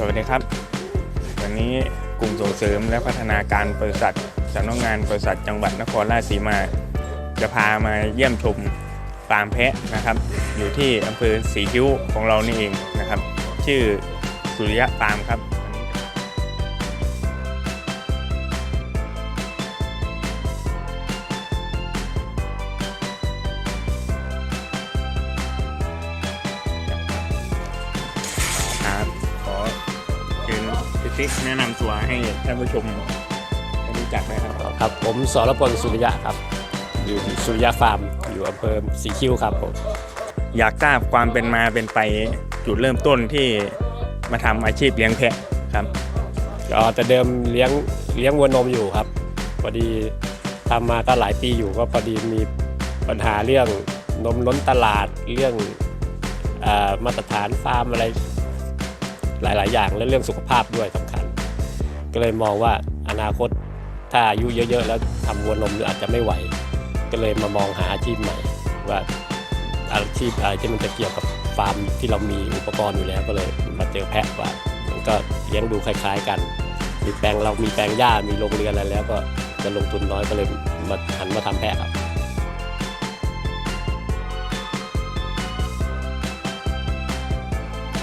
สวัสดีครับ วันนี้กลุ่มส่งเสริมและพัฒนาการบริษัทสำนักงานบริษัทจังหวัดนครราชสีมา จะพามาเยี่ยมชมฟาร์มแพะนะครับ อยู่ที่อำเภอสีคิ้วของเรานี่เองนะครับ ชื่อสุริยะฟาร์มครับ พี่ติ๊กแนะนำตัวให้ท่านผู้ชมได้รู้จักนะครับครับผมสรพลสุริยะครับ อยู่สุริยะฟาร์ม อยู่อำเภอสีคิ้วครับผมอยากทราบความเป็นมาเป็นไปจุดเริ่มต้นที่มาทำอาชีพเลี้ยงแพะครับก็แต่เดิมเลี้ยงเลี้ยงวัวนมอยู่ครับพอดีทำมาก็หลายปีอยู่ก็พอดีมีปัญหาเรื่องนมล้นตลาดเรื่องอามาตรฐานฟาร์มอะไร หลาย ๆ อย่างและเรื่องสุขภาพด้วยสำคัญ ก็เลยมองว่าอนาคตถ้าอายุเยอะ ๆ แล้วทำวัวนมอาจจะไม่ไหว ก็เลยมามองหาอาชีพใหม่ ว่าอาชีพอะไรที่มันจะเกี่ยวกับฟาร์มที่เรามีอุปกรณ์อยู่แล้วก็เลยมาเจอแพะว่ามันก็เลี้ยงดูคล้าย ๆ กัน มีแปลงเรามีแปลงหญ้ามีโรงเรือนอะไรแล้วก็จะลงทุนน้อยก็เลยมาหันมาทำแพะครับ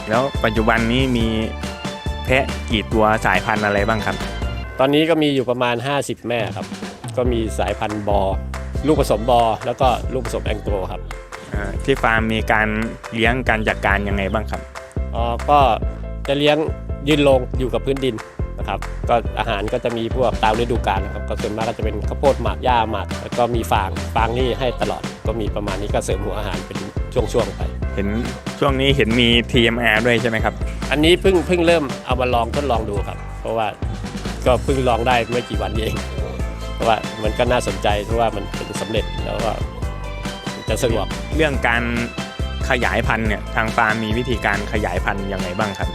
แล้วปัจจุบันนี้มีแพะกี่ตัวสายพันธุ์อะไรบ้างครับ ตอนนี้ก็มีอยู่ประมาณ 50 แม่ครับ ก็มีสายพันธุ์บอ ลูกผสมบอ แล้วก็ลูกผสมแองโกลครับอ่าที่ฟาร์มมีการเลี้ยงการจัดการยังไงบ้างครับ อ๋อก็จะเลี้ยงยืนลงอยู่กับพื้นดินนะครับ ก็อาหารก็จะมีพวกตามฤดูกาลนะครับ ก็ส่วนมากก็จะเป็นข้าวโพดหมากหญ้าหมากแล้วก็มีฟาง ฟางนี่ให้ตลอด ก็มีประมาณนี้ก็เสริมหัวอาหารเป็นช่วงๆไป เห็นช่วงนี้เห็นมี TMR ด้วยใช่ไหมครับ อันนี้เพิ่งเพิ่งเริ่มเอามาลองทดลองดูครับ เพราะว่าก็เพิ่งลองได้ไม่กี่วันนี้เอง เพราะว่ามันก็น่าสนใจเพราะว่ามันเป็นสำเร็จแล้วก็จะสะดวกเรื่องการขยายพันธุ์เนี่ยทางฟาร์มมีวิธีการขยายพันธุ์ยังไงบ้างครับ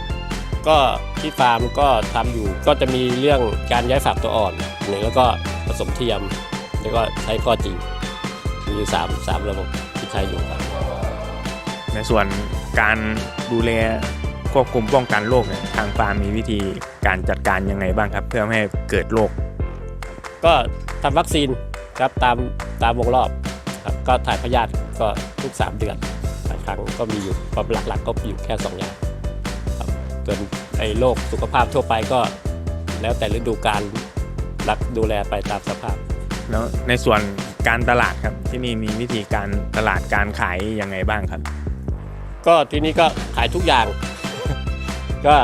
ก็ที่ฟาร์มก็ทำอยู่ก็จะมีเรื่องการย้ายฝักตัวอ่อนหนึ่งแล้วก็ผสมเทียม แล้วก็ใช้ข้อจริงมีอยู่สามสามระบบที่ใช้อยู่ครับ ในส่วนการดูแลควบคุมป้องกันโรคเนี่ยทางฟาร์มมีวิธีการจัดการยังไงบ้างครับ เพื่อไม่ให้เกิดโรคก็ทำวัคซีนครับตามตามวงรอบครับก็ถ่ายพยาธิก็ทุก 3 เดือนหลายครั้งก็มีอยู่ความหลักๆก็อยู่แค่2อย่างครับส่วนไอ้โรคสุขภาพทั่วไปก็แล้วแต่ฤดูกาลรักดูแลไปตามสภาพ แล้วในส่วนการตลาดครับที่นี่มีวิธีการตลาดการขายยังไงบ้างครับ ก็ทีนี้ก็ขายทุกอย่าง ก็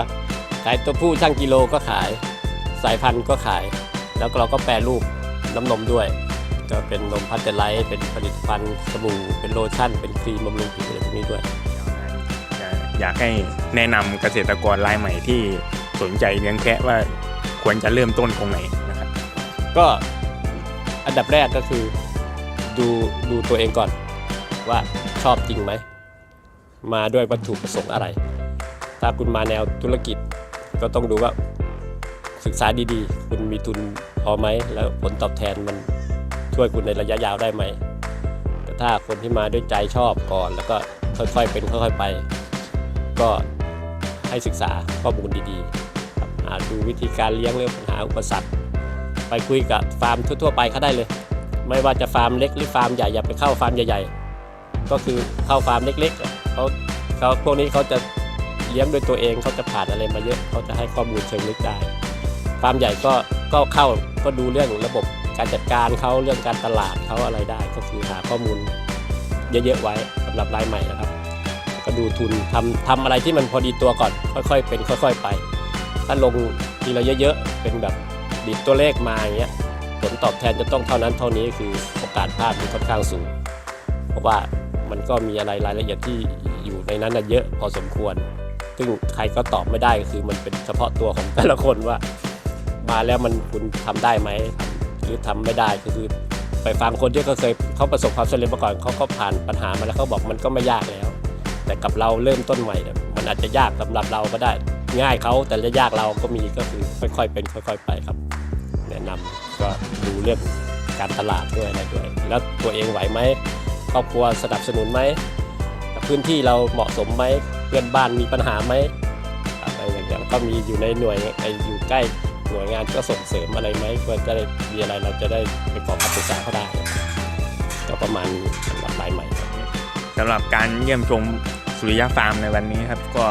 ขายตัวผู้ช่างกิโลก็ขาย สายพันธุ์ก็ขาย แล้วก็เราก็แปรรูปน้ำนมด้วย ก็เป็นนมพัชเจอร์ไลท์เป็นผลิตภัณฑ์สบู่เป็นโลชั่น เป็นครีมบำรุงผิวอะไรพวกนี้ด้วย อยากให้แนะนำเกษตรกรรายใหม่ที่สนใจเลี้ยงแพะว่าควรจะเริ่มต้นตรงไหนนะครับก็อันดับแรกก็คือดูดูตัวเองก่อนว่าชอบจริงไหม มาด้วยวัตถุประสงค์อะไร ถ้าคุณมาแนวธุรกิจก็ต้องดูว่าศึกษาดีๆ คุณมีทุนพอไหม แล้วผลตอบแทนมันช่วยคุณในระยะยาวได้ไหม แต่ถ้าคนที่มาด้วยใจชอบก่อน แล้วก็ค่อยๆเป็นค่อยๆไป ก็ให้ศึกษาข้อมูลดีๆหาดูวิธีการเลี้ยงเรื่องปัญหาอุปสรรค ไปคุยกับฟาร์มทั่วๆไปเขาได้เลย ไม่ว่าจะฟาร์มเล็กหรือฟาร์มใหญ่อย่าไปเข้าฟาร์มใหญ่ๆ ก็คือเข้าฟาร์มเล็กๆ เขาเขาพวกนี้เขาจะเลี้ยงด้วยตัวเองเขาจะผ่านอะไรมาเยอะเขาจะให้ข้อมูลเชิงลึกได้ฟาร์มใหญ่ก็ก็เข้าก็ดูเรื่องระบบการจัดการเขาเรื่องการตลาดเขาอะไรได้ ก็คือหาข้อมูลเยอะๆไว้สำหรับรายใหม่นะครับ ก็ดูทุนทำทำอะไรที่มันพอดีตัวก่อน ค่อยๆ เป็นค่อย ๆ ไป ถ้าลงทีละเยอะๆเป็นแบบดีดตัวเลขมาอย่างเงี้ยผลตอบแทนจะต้องเท่านั้นเท่านี้คือโอกาสพลาดมันค่อนข้างสูง เพราะว่า มันก็มีอะไรรายละเอียดที่อยู่ในนั้นน่ะเยอะพอสมควร ซึ่งใครก็ตอบไม่ได้ก็คือมันเป็นเฉพาะตัวของแต่ละคนว่า มาแล้วมันคุณทำได้ไหมหรือทำไม่ได้ก็คือไปฟังคนที่เขาเคยเขาประสบความสำเร็จมาก่อนเขาก็ผ่านปัญหามาแล้วเขาบอกมันก็ไม่ยากแล้ว แต่กับเราเริ่มต้นใหม่เนี่ยมันอาจจะยากสำหรับเราก็ได้ ง่ายเขาแต่จะยากเราก็มีก็คือค่อยๆเป็นค่อยๆไปครับ แนะนำก็ดูเรื่องการตลาดด้วยอะไรด้วย แล้วตัวเองไหวไหม รอบครัวสนับสนุนไหมพื้นที่เราเหมาะสมไหมเพื่อนบ้านมีปัญหาไหมอะไรอย่างแล้วก็มีอยู่ในหน่วยไออยู่ใกล้หน่วยงานก็ส่งเสริมอะไรไหมเพื่อจะได้มีอะไรเราจะได้ไปขอคำปรึกษาเขาได้ก็ประมาณนี้สำหรับรายใหม่สำหรับการเยี่ยมชมสุริยะฟาร์มในวันนี้ครับก็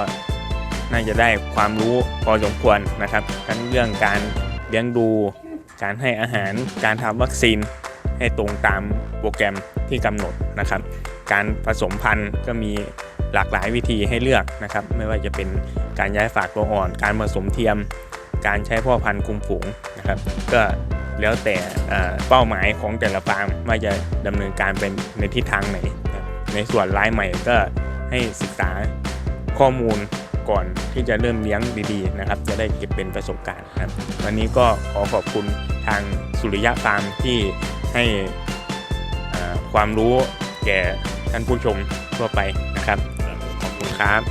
น่าจะได้ความรู้พอสมควรนะครับทั้งเรื่องการเลี้ยงดู การให้อาหารการทำวัคซีนให้ตรงตามโปรแกรม ที่กำหนดนะครับ การผสมพันธุ์ก็มีหลากหลายวิธีให้เลือกนะครับ ไม่ว่าจะเป็นการย้ายฝากตัวอ่อน การผสมเทียม การใช้พ่อพันธุ์คุมฝูงนะครับ ก็แล้วแต่เป้าหมายของแต่ละฟาร์มว่าจะดำเนินการเป็นในทิศทางไหน ในส่วนรายใหม่ก็ให้ศึกษาข้อมูลก่อนที่จะเริ่มเลี้ยงดีๆนะครับ จะได้เก็บเป็นประสบการณ์ครับ วันนี้ก็ขอขอบคุณทางสุริยะฟาร์มที่ให้ ความรู้แก่ท่านผู้ชมทั่วไปนะครับ ขอบคุณครับ